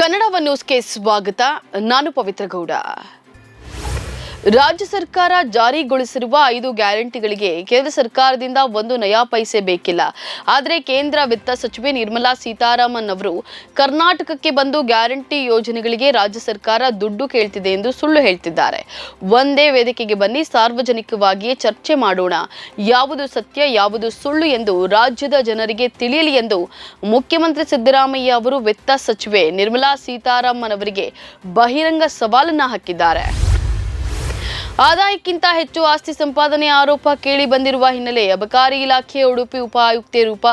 ಕನ್ನಡ ನ್ಯೂಸ್ಗೆ ಸ್ವಾಗತ. ನಾನು ಪವಿತ್ರ ಗೌಡ. ರಾಜ್ಯ ಸರ್ಕಾರ ಜಾರಿಗೊಳಿಸಿರುವ ಐದು ಗ್ಯಾರಂಟಿಗಳಿಗೆ ಕೇಂದ್ರ ಸರ್ಕಾರದಿಂದ ಒಂದು ನಯಾ ಪೈಸೆ ಬೇಕಿಲ್ಲ. ಆದರೆ ಕೇಂದ್ರ ವಿತ್ತ ಸಚಿವೆ ನಿರ್ಮಲಾ ಸೀತಾರಾಮನ್ ಅವರು ಕರ್ನಾಟಕಕ್ಕೆ ಬಂದು ಗ್ಯಾರಂಟಿ ಯೋಜನೆಗಳಿಗೆ ರಾಜ್ಯ ಸರ್ಕಾರ ದುಡ್ಡು ಕೇಳ್ತಿದೆ ಎಂದು ಸುಳ್ಳು ಹೇಳ್ತಿದ್ದಾರೆ. ಒಂದೇ ವೇದಿಕೆಗೆ ಬನ್ನಿ, ಸಾರ್ವಜನಿಕವಾಗಿಯೇ ಚರ್ಚೆ ಮಾಡೋಣ. ಯಾವುದು ಸತ್ಯ, ಯಾವುದು ಸುಳ್ಳು ಎಂದು ರಾಜ್ಯದ ಜನರಿಗೆ ತಿಳಿಯಲಿ ಎಂದು ಮುಖ್ಯಮಂತ್ರಿ ಸಿದ್ದರಾಮಯ್ಯ ಅವರು ವಿತ್ತ ಸಚಿವೆ ನಿರ್ಮಲಾ ಸೀತಾರಾಮನ್ ಅವರಿಗೆ ಬಹಿರಂಗ ಸವಾಲನ್ನ ಹಾಕಿದ್ದಾರೆ. ಆದಾಯಕ್ಕಿಂತ ಹೆಚ್ಚು ಆಸ್ತಿ ಸಂಪಾದನೆ ಆರೋಪ ಕೇಳಿ ಬಂದಿರುವ ಹಿನ್ನೆಲೆ ಅಬಕಾರಿ ಇಲಾಖೆ ಉಡುಪಿ ಉಪಾಯುಕ್ತೆ ರೂಪ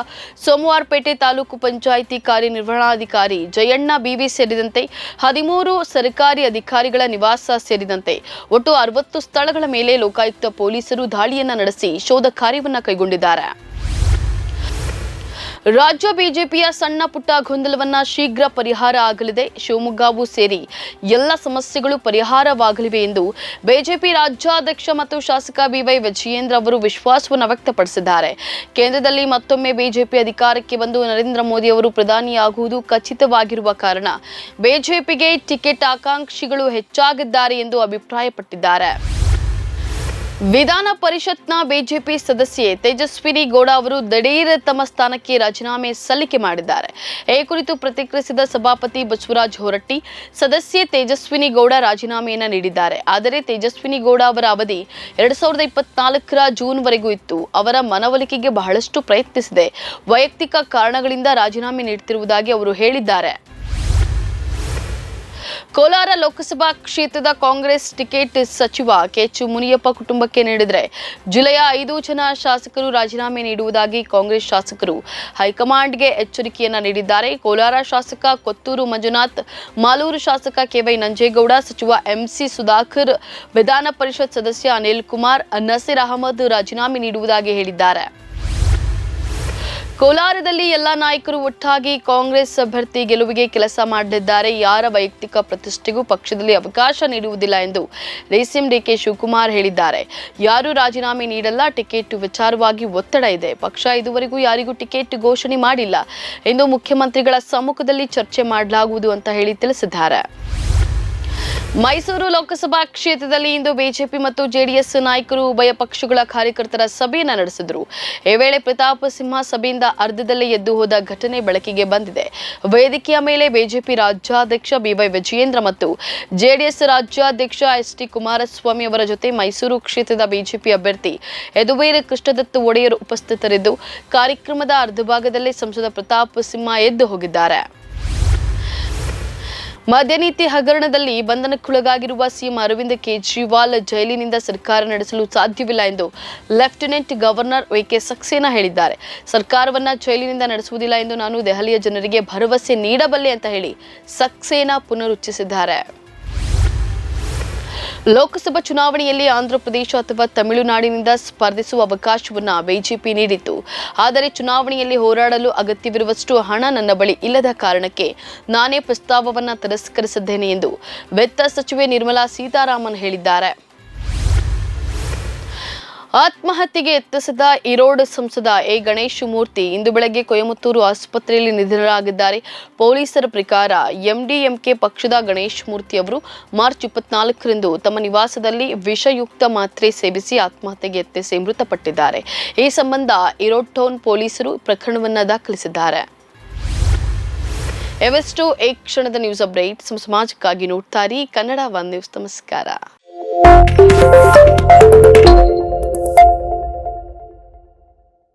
ಸೋಮವಾರಪೇಟೆ ತಾಲೂಕು ಪಂಚಾಯಿತಿ ಕಾರ್ಯನಿರ್ವಹಣಾಧಿಕಾರಿ ಜಯಣ್ಣ ಬಿವಿ ಸೇರಿದಂತೆ ಹದಿಮೂರು ಸರ್ಕಾರಿ ಅಧಿಕಾರಿಗಳ ನಿವಾಸ ಸೇರಿದಂತೆ ಒಟ್ಟು ಅರವತ್ತು ಸ್ಥಳಗಳ ಮೇಲೆ ಲೋಕಾಯುಕ್ತ ಪೊಲೀಸರು ದಾಳಿಯನ್ನ ನಡೆಸಿ ಶೋಧ ಕಾರ್ಯವನ್ನು ಕೈಗೊಂಡಿದ್ದಾರೆ. ರಾಜ್ಯ ಬಿಜೆಪಿಯ ಸಣ್ಣ ಪುಟ್ಟ ಗೊಂದಲವನ್ನ ಶೀಘ್ರ ಪರಿಹಾರ ಆಗಲಿದೆ. ಶಿವಮೊಗ್ಗವೂ ಸೇರಿ ಎಲ್ಲ ಸಮಸ್ಯೆಗಳು ಪರಿಹಾರವಾಗಲಿವೆ ಎಂದು ಬಿಜೆಪಿ ರಾಜ್ಯಾಧ್ಯಕ್ಷ ಮತ್ತು ಶಾಸಕ ಬಿವೈ ವಿಜಯೇಂದ್ರ ಅವರು ವಿಶ್ವಾಸವನ್ನು ವ್ಯಕ್ತಪಡಿಸಿದ್ದಾರೆ. ಕೇಂದ್ರದಲ್ಲಿ ಮತ್ತೊಮ್ಮೆ ಬಿಜೆಪಿ ಅಧಿಕಾರಕ್ಕೆ ಬಂದು ನರೇಂದ್ರ ಮೋದಿ ಅವರು ಪ್ರಧಾನಿಯಾಗುವುದು ಖಚಿತವಾಗಿರುವ ಕಾರಣ ಬಿಜೆಪಿಗೆ ಟಿಕೆಟ್ ಆಕಾಂಕ್ಷಿಗಳು ಹೆಚ್ಚಾಗಿದ್ದಾರೆ ಎಂದು ಅಭಿಪ್ರಾಯಪಟ್ಟಿದ್ದಾರೆ. ವಿಧಾನ ಪರಿಷತ್ನ ಬಿಜೆಪಿ ಸದಸ್ಯೆ ತೇಜಸ್ವಿನಿ ಗೌಡ ಅವರು ದಿಢೀರ್ ತಮ್ಮ ಸ್ಥಾನಕ್ಕೆ ರಾಜೀನಾಮೆ ಸಲ್ಲಿಕೆ ಮಾಡಿದ್ದಾರೆ. ಈ ಕುರಿತು ಪ್ರತಿಕ್ರಿಯಿಸಿದ ಸಭಾಪತಿ ಬಸವರಾಜ್ ಹೊರಟ್ಟಿ, ಸದಸ್ಯೆ ತೇಜಸ್ವಿನಿ ಗೌಡ ರಾಜೀನಾಮೆಯನ್ನು ನೀಡಿದ್ದಾರೆ. ಆದರೆ ತೇಜಸ್ವಿನಿ ಗೌಡ ಅವರ ಅವಧಿ ಎರಡ್ ಸಾವಿರದ ಇಪ್ಪತ್ನಾಲ್ಕರ ಜೂನ್ವರೆಗೂ ಇತ್ತು. ಅವರ ಮನವೊಲಿಕೆಗೆ ಬಹಳಷ್ಟು ಪ್ರಯತ್ನಿಸಿದೆ. ವೈಯಕ್ತಿಕ ಕಾರಣಗಳಿಂದ ರಾಜೀನಾಮೆ ನೀಡುತ್ತಿರುವುದಾಗಿ ಅವರು ಹೇಳಿದ್ದಾರೆ. ಕೋಲಾರ ಲೋಕಸಭಾ ಕ್ಷೇತ್ರದ ಕಾಂಗ್ರೆಸ್ ಟಿಕೆಟ್ ಸಚಿವ ಕೆಎಚ್ ಮುನಿಯಪ್ಪ ಕುಟುಂಬಕ್ಕೆ ನೀಡಿದರೆ ಜಿಲ್ಲೆಯ ಐದು ಜನ ಶಾಸಕರು ರಾಜೀನಾಮೆ ನೀಡುವುದಾಗಿ ಕಾಂಗ್ರೆಸ್ ಶಾಸಕರು ಹೈಕಮಾಂಡ್ಗೆ ಎಚ್ಚರಿಕೆಯನ್ನ ನೀಡಿದ್ದಾರೆ. ಕೋಲಾರ ಶಾಸಕ ಕೊತ್ತೂರು ಮಂಜುನಾಥ್, ಮಾಲೂರು ಶಾಸಕ ಕೆವೈ ನಂಜೇಗೌಡ, ಸಚಿವ ಎಂಸಿ ಸುಧಾಕರ್, ವಿಧಾನ ಪರಿಷತ್ ಸದಸ್ಯ ಅನಿಲ್ ಕುಮಾರ್, ನಸೀರ್ ಅಹಮದ್ ರಾಜೀನಾಮೆ ನೀಡುವುದಾಗಿ ಹೇಳಿದ್ದಾರೆ. ಕೋಲಾರದಲ್ಲಿ ಎಲ್ಲ ನಾಯಕರು ಒಟ್ಟಾಗಿ ಕಾಂಗ್ರೆಸ್ ಅಭ್ಯರ್ಥಿ ಗೆಲುವಿಗೆ ಕೆಲಸ ಮಾಡಲಿದ್ದಾರೆ. ಯಾರ ವೈಯಕ್ತಿಕ ಪ್ರತಿಷ್ಠೆಗೂ ಪಕ್ಷದಲ್ಲಿ ಅವಕಾಶ ನೀಡುವುದಿಲ್ಲ ಎಂದು ಡಿಸಿಎಂ ಡಿಕೆ ಶಿವಕುಮಾರ್ ಹೇಳಿದ್ದಾರೆ. ಯಾರೂ ರಾಜೀನಾಮೆ ನೀಡಲ್ಲ, ಟಿಕೆಟ್ ವಿಚಾರವಾಗಿ ಒತ್ತಡ ಇದೆ. ಪಕ್ಷ ಇದುವರೆಗೂ ಯಾರಿಗೂ ಟಿಕೆಟ್ ಘೋಷಣೆ ಮಾಡಿಲ್ಲ ಎಂದು ಮುಖ್ಯಮಂತ್ರಿಗಳ ಸಮ್ಮುಖದಲ್ಲಿ ಚರ್ಚೆ ಮಾಡಲಾಗುವುದು ಅಂತ ಹೇಳಿ ತಿಳಿಸಿದ್ದಾರೆ. ಮೈಸೂರು ಲೋಕಸಭಾ ಕ್ಷೇತ್ರದಲ್ಲಿ ಇಂದು ಬಿಜೆಪಿ ಮತ್ತು ಜೆಡಿಎಸ್ ನಾಯಕರು ಉಭಯ ಪಕ್ಷಗಳ ಕಾರ್ಯಕರ್ತರ ಸಭೆಯನ್ನು ನಡೆಸಿದರು. ಈ ವೇಳೆ ಪ್ರತಾಪ ಸಿಂಹ ಸಭೆಯಿಂದ ಅರ್ಧದಲ್ಲೇ ಎದ್ದು ಹೋದ ಘಟನೆ ಬೆಳಕಿಗೆ ಬಂದಿದೆ. ವೇದಿಕೆಯ ಮೇಲೆ ಬಿಜೆಪಿ ರಾಜ್ಯಾಧ್ಯಕ್ಷ ಬಿವೈ ವಿಜಯೇಂದ್ರ ಮತ್ತು ಜೆಡಿಎಸ್ ರಾಜ್ಯಾಧ್ಯಕ್ಷ ಎಸ್ ಟಿ ಕುಮಾರಸ್ವಾಮಿ ಅವರ ಜೊತೆ ಮೈಸೂರು ಕ್ಷೇತ್ರದ ಬಿಜೆಪಿ ಅಭ್ಯರ್ಥಿ ಯದುವೀರ್ ಕೃಷ್ಣದತ್ತ ಒಡೆಯರ್ ಉಪಸ್ಥಿತರಿದ್ದು, ಕಾರ್ಯಕ್ರಮದ ಅರ್ಧ ಭಾಗದಲ್ಲೇ ಸಂಸದ ಪ್ರತಾಪ್ ಸಿಂಹ ಎದ್ದು ಹೋಗಿದ್ದಾರೆ. ಮದ್ಯನೀತಿ ಹಗರಣದಲ್ಲಿ ಬಂಧನಕ್ಕೊಳಗಾಗಿರುವ ಸಿಎಂ ಅರವಿಂದ್ ಕೇಜ್ರಿವಾಲ್ ಜೈಲಿನಿಂದ ಸರ್ಕಾರ ನಡೆಸಲು ಸಾಧ್ಯವಿಲ್ಲ ಎಂದು ಲೆಫ್ಟಿನೆಂಟ್ ಗವರ್ನರ್ ಕೆ ಸಕ್ಸೇನಾ ಹೇಳಿದ್ದಾರೆ. ಸರ್ಕಾರವನ್ನ ಜೈಲಿನಿಂದ ನಡೆಸುವುದಿಲ್ಲ ಎಂದು ನಾನು ದೆಹಲಿಯ ಜನರಿಗೆ ಭರವಸೆ ನೀಡಬಲ್ಲೆ ಅಂತ ಹೇಳಿ ಸಕ್ಸೇನಾ ಪುನರುಚ್ಚರಿಸಿದ್ದಾರೆ ಲೋಕಸಭಾ ಚುನಾವಣೆಯಲ್ಲಿ ಆಂಧ್ರಪ್ರದೇಶ ಅಥವಾ ತಮಿಳುನಾಡಿನಿಂದ ಸ್ಪರ್ಧಿಸುವ ಅವಕಾಶವನ್ನು ಬಿಜೆಪಿ ನೀಡಿತ್ತು. ಆದರೆ ಚುನಾವಣೆಯಲ್ಲಿ ಹೋರಾಡಲು ಅಗತ್ಯವಿರುವಷ್ಟು ಹಣ ನನ್ನ ಬಳಿ ಇಲ್ಲದ ಕಾರಣಕ್ಕೆ ನಾನೇ ಪ್ರಸ್ತಾವವನ್ನು ತಿರಸ್ಕರಿಸಿದ್ದೇನೆ ಎಂದು ವಿತ್ತ ಸಚಿವೆ ನಿರ್ಮಲಾ ಸೀತಾರಾಮನ್ ಹೇಳಿದ್ದಾರೆ. ಆತ್ಮಹತ್ಯೆಗೆ ಯತ್ನಿಸಿದ ಈರೋಡ್ ಸಂಸದ ಎ. ಗಣೇಶ್ ಮೂರ್ತಿ ಇಂದು ಬೆಳಗ್ಗೆ ಕೊಯಮತ್ತೂರು ಆಸ್ಪತ್ರೆಯಲ್ಲಿ ನಿಧನರಾಗಿದ್ದಾರೆ. ಪೊಲೀಸರ ಪ್ರಕಾರ ಎಂಡಿಎಂಕೆ ಪಕ್ಷದ ಗಣೇಶ್ ಮೂರ್ತಿ ಅವರು ಮಾರ್ಚ್ ಇಪ್ಪತ್ನಾಲ್ಕರಂದು ತಮ್ಮ ನಿವಾಸದಲ್ಲಿ ವಿಷಯುಕ್ತ ಮಾತ್ರೆ ಸೇವಿಸಿ ಆತ್ಮಹತ್ಯೆಗೆ ಯತ್ನಿಸಿ ಮೃತಪಟ್ಟಿದ್ದಾರೆ. ಈ ಸಂಬಂಧ ಈರೋಡ್ ಟೌನ್ ಪೊಲೀಸರು ಪ್ರಕರಣವನ್ನು ದಾಖಲಿಸಿದ್ದಾರೆ. ಎವೆಸ್ಟು ಈ ಕ್ಷಣದ ನ್ಯೂಸ್ ಅಪ್ಡೇಟ್. ಸಮಾಜಕ್ಕಾಗಿ ನೋಡ್ತಾರಿ ಕನ್ನಡ ಒನ್ ನ್ಯೂಸ್. ನಮಸ್ಕಾರ.